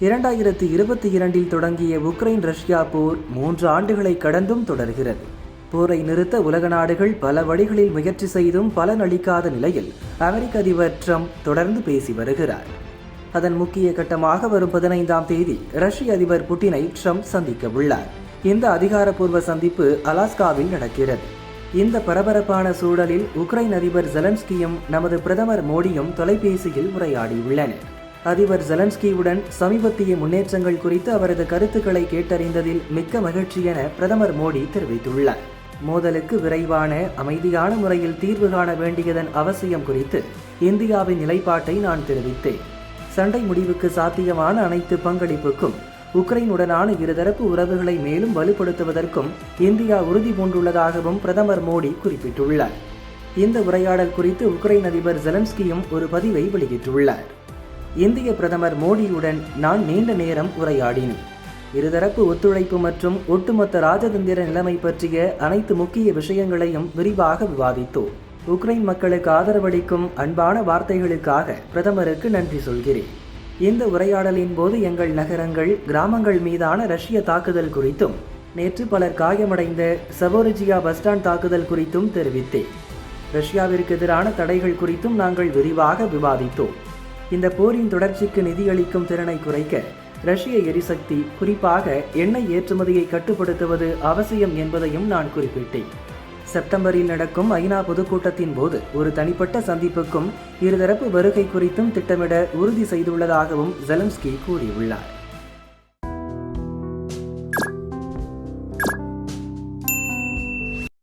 இரண்டாயிரத்தி இருபத்தி இரண்டில் தொடங்கிய உக்ரைன் ரஷ்யா போர் மூன்று ஆண்டுகளை கடந்தும் தொடர்கிறது. போரை நிறுத்த உலக நாடுகள் பல வழிகளில் முயற்சி செய்தும் பலனளிக்காத நிலையில் அமெரிக்க அதிபர் ட்ரம்ப் தொடர்ந்து பேசி வருகிறார். அதன் முக்கிய கட்டமாக வரும் பதினைந்தாம் தேதி ரஷ்ய அதிபர் புட்டினை ட்ரம்ப் சந்திக்க உள்ளார். இந்த அதிகாரப்பூர்வ சந்திப்பு அலாஸ்காவில் நடக்கிறது. இந்த பரபரப்பான சூழலில் உக்ரைன் அதிபர் ஜெலன்ஸ்கியும் நமது பிரதமர் மோடியும் தொலைபேசியில் உரையாடியுள்ளனர். அதிபர் ஜெலன்ஸ்கியுடன் சமீபத்திய முன்னேற்றங்கள் குறித்து அவரது கருத்துக்களை கேட்டறிந்ததில் மிக்க மகிழ்ச்சி என பிரதமர் மோடி தெரிவித்துள்ளார். மோதலுக்கு விரைவான அமைதியான முறையில் தீர்வு காண வேண்டியதன் அவசியம் குறித்து இந்தியாவின் நிலைப்பாட்டை நான் தெரிவித்தேன். சண்டை முடிவுக்கு சாத்தியமான அனைத்து பங்களிப்புக்கும் உக்ரைனுடனான இருதரப்பு உறவுகளை மேலும் வலுப்படுத்துவதற்கும் இந்தியா உறுதி பூண்டுள்ளதாகவும் பிரதமர் மோடி குறிப்பிட்டுள்ளார். இந்த உரையாடல் குறித்து உக்ரைன் அதிபர் ஜெலன்ஸ்கியும் ஒரு பதிவை வெளியிட்டுள்ளார். இந்திய பிரதமர் மோடியுடன் நான் நீண்ட நேரம் உரையாடினேன். இருதரப்பு ஒத்துழைப்பு மற்றும் ஒட்டுமொத்த ராஜதந்திர நிலைமை பற்றிய அனைத்து முக்கிய விஷயங்களையும் விரிவாக விவாதித்தோம். உக்ரைன் மக்களுக்கு ஆதரவளிக்கும் அன்பான வார்த்தைகளுக்காக பிரதமருக்கு நன்றி சொல்கிறேன். இந்த உரையாடலின் போது எங்கள் நகரங்கள் கிராமங்கள் மீதான ரஷ்ய தாக்குதல் குறித்தும் நேற்று பலர் காயமடைந்த சபோரிஜியா பஸ் ஸ்டாண்ட் தாக்குதல் குறித்தும் தெரிவித்தேன். ரஷ்யாவிற்கு எதிரான தடைகள் குறித்தும் நாங்கள் விரிவாக விவாதித்தோம். இந்த போரின் தொடர்ச்சிக்கு நிதியளிக்கும் திறனை குறைக்க ரஷ்ய எரிசக்தி குறிப்பாக எண்ணெய் ஏற்றுமதியை கட்டுப்படுத்துவது அவசியம் என்பதையும் நான் குறிப்பிட்டேன். செப்டம்பரில் நடக்கும் ஐநா பொதுக்கூட்டத்தின் போது ஒரு தனிப்பட்ட சந்திப்புக்கும் இருதரப்பு வருகை குறித்தும் திட்டமிட உறுதி செய்துள்ளதாகவும் ஜெலன்ஸ்கி கூறியுள்ளார்.